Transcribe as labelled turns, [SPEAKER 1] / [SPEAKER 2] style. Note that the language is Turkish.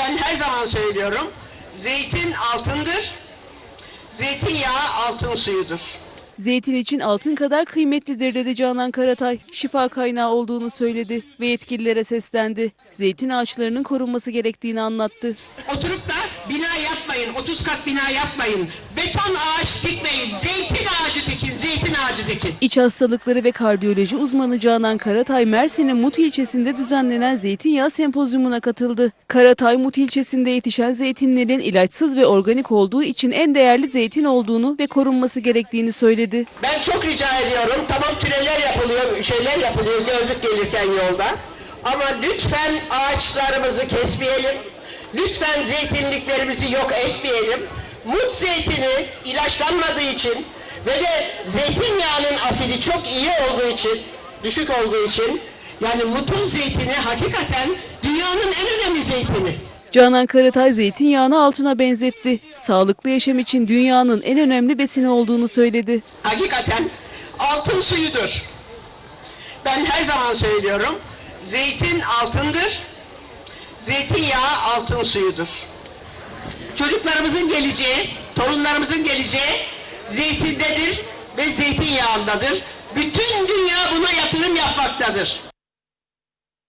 [SPEAKER 1] Ben her zaman söylüyorum. Zeytin altındır. Zeytinyağı altın suyudur.
[SPEAKER 2] Zeytin için altın kadar kıymetlidir dedi Canan Karatay. Şifa kaynağı olduğunu söyledi ve yetkililere seslendi. Zeytin ağaçlarının korunması gerektiğini anlattı.
[SPEAKER 1] Oturup da bina yapmayın, 30 kat bina yapmayın. Beton ağaç dikmeyin, zeytin ağacı dikin.
[SPEAKER 2] İç hastalıkları ve kardiyoloji uzmanı Canan Karatay, Mersin'in Mut ilçesinde düzenlenen zeytinyağı sempozyumuna katıldı. Karatay, Mut ilçesinde yetişen zeytinlerin ilaçsız ve organik olduğu için en değerli zeytin olduğunu ve korunması gerektiğini söyledi.
[SPEAKER 1] Ben çok rica ediyorum, tamam tüneller yapılıyor, şeyler yapılıyor gördük gelirken yolda. Ama lütfen ağaçlarımızı kesmeyelim. Lütfen zeytinliklerimizi yok etmeyelim. Mut zeytini ilaçlanmadığı için ve de zeytinyağının asidi çok iyi olduğu için, düşük olduğu için yani mutun zeytini hakikaten dünyanın en önemli zeytini.
[SPEAKER 2] Canan Karatay zeytinyağını altına benzetti. Sağlıklı yaşam için dünyanın en önemli besini olduğunu söyledi.
[SPEAKER 1] hakikaten altın suyudur. Ben her zaman söylüyorum. Zeytin altındır. Zeytinyağı altın suyudur. Çocuklarımızın geleceği, torunlarımızın geleceği zeytindedir ve zeytinyağındadır. Bütün dünya buna yatırım yapmaktadır.